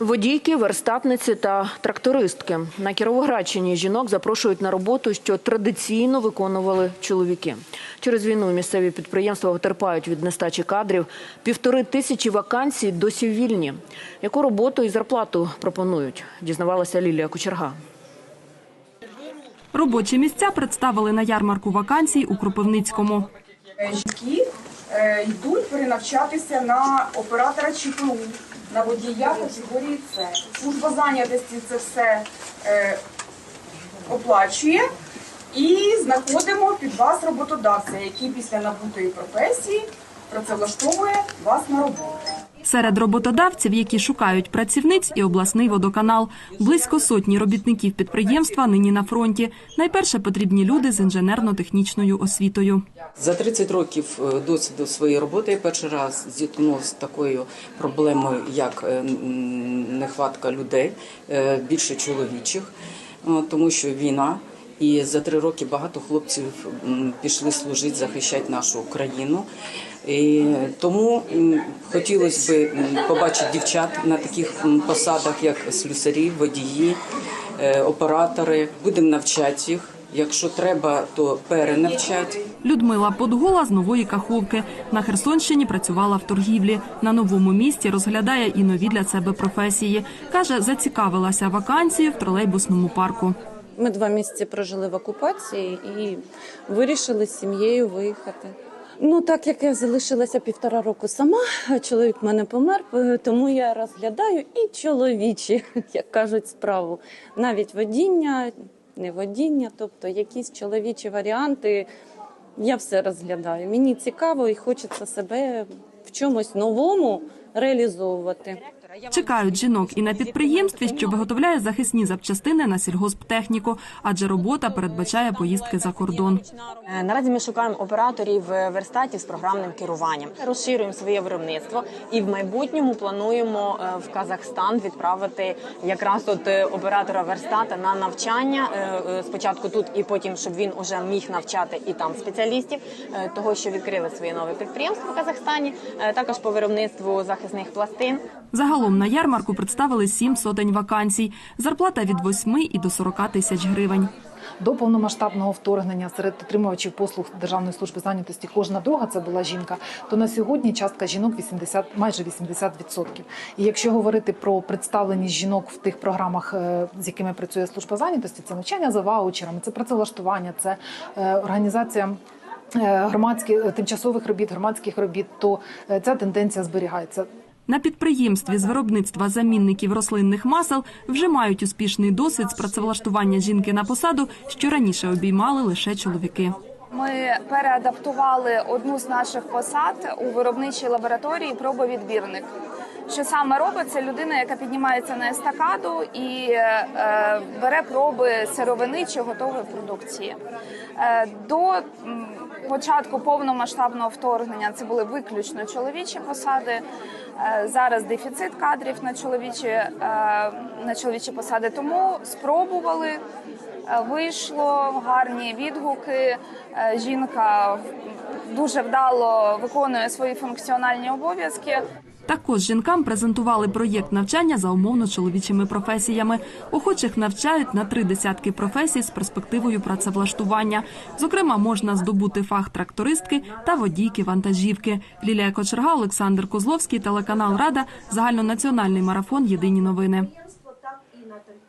Водійки, верстатниці та трактористки на Кіровоградщині жінок запрошують на роботу, що традиційно виконували чоловіки. Через війну місцеві підприємства потерпають від нестачі кадрів. Півтори тисячі вакансій досі вільні. Яку роботу і зарплату пропонують? Дізнавалася Лілія Кучерга. Робочі місця представили на ярмарку вакансій у Кропивницькому. Е, жінки е, йдуть перенавчатися на оператора ЧПУ, на водія категорії С. Служба зайнятості це все е, оплачує і знаходимо під вас роботодавця, який після набутої професії працевлаштовує вас на роботу. Серед роботодавців, які шукають працівниць, і обласний водоканал. Близько сотні робітників підприємства нині на фронті. Найперше потрібні люди з інженерно-технічною освітою. За 30 років е, досвіду своєї роботи я перший раз зіткнувся з такою проблемою, як е, нехватка людей, е, більше чоловічих, тому що війна. І за три роки багато хлопців пішли служити, захищати нашу країну. І тому хотілося б побачити дівчат на таких посадах, як слюсарі, водії, е, оператори. Будемо навчати їх. Якщо треба, то перенавчати. Людмила Подгола з нової каховки на Херсонщині працювала в торгівлі. На новому місці розглядає і нові для себе професії. каже, зацікавилася вакансією в тролейбусному парку. Ми два місяці прожили в окупації і вирішили з сім'єю виїхати. Ну, так як я залишилася півтора року сама, чоловік в мене помер, е, тому я розглядаю і чоловічі, як кажуть, справу. Навіть водіння, не водіння, тобто якісь чоловічі варіанти. Я все розглядаю. Мені цікаво і хочеться себе в чомусь новому реалізовувати. Чекають жінок і на підприємстві, що виготовляє захисні запчастини на сільгосптехніку, адже робота передбачає поїздки за кордон. Е, Наразі ми шукаємо операторів е, верстатів з програмним керуванням. Розширюємо своє виробництво і в майбутньому плануємо е, в Казахстан відправити якраз от оператора верстата на навчання. Спочатку тут і потім, щоб він уже міг навчати і там спеціалістів, того що відкрили своє нове підприємство в Казахстані. Також по виробництву захисних пластин. Загалом на ярмарку представили сім сотень вакансій. Зарплата від 8 і до 40 тисяч гривень. До повномасштабного вторгнення серед отримувачів послуг Державної служби зайнятості кожна друга це була жінка. То на сьогодні частка жінок 80, майже 80%. І якщо говорити про представленість жінок в тих програмах, е, з якими працює служба зайнятості, це навчання за ваучерами, це працевлаштування, це е, організація. е, Громадських тимчасових робіт, громадських робіт, то ця тенденція зберігається. На підприємстві з виробництва замінників рослинних масел вже мають успішний досвід з працевлаштування жінки на посаду, що раніше обіймали лише чоловіки. Ми переадаптували одну з наших посад у виробничій лабораторії пробовідбірник. Що саме робить це людина, яка піднімається на естакаду і е, бере проби сировини чи готової продукції. Е, до початку повномасштабного вторгнення це були виключно чоловічі посади. Е, зараз дефіцит кадрів на чоловічі, е, на чоловічі посади, тому спробували. Е, Вийшло гарні відгуки. Е, Жінка дуже вдало виконує свої функціональні обов'язки. Також жінкам презентували проєкт навчання за умовно чоловічими професіями. Охочих навчають на три десятки професій з перспективою працевлаштування. Зокрема, можна здобути фах трактористки та водійки вантажівки. Лілія Кочерга, Олександр Козловський, телеканал Рада, загальнонаціональний марафон Єдині новини.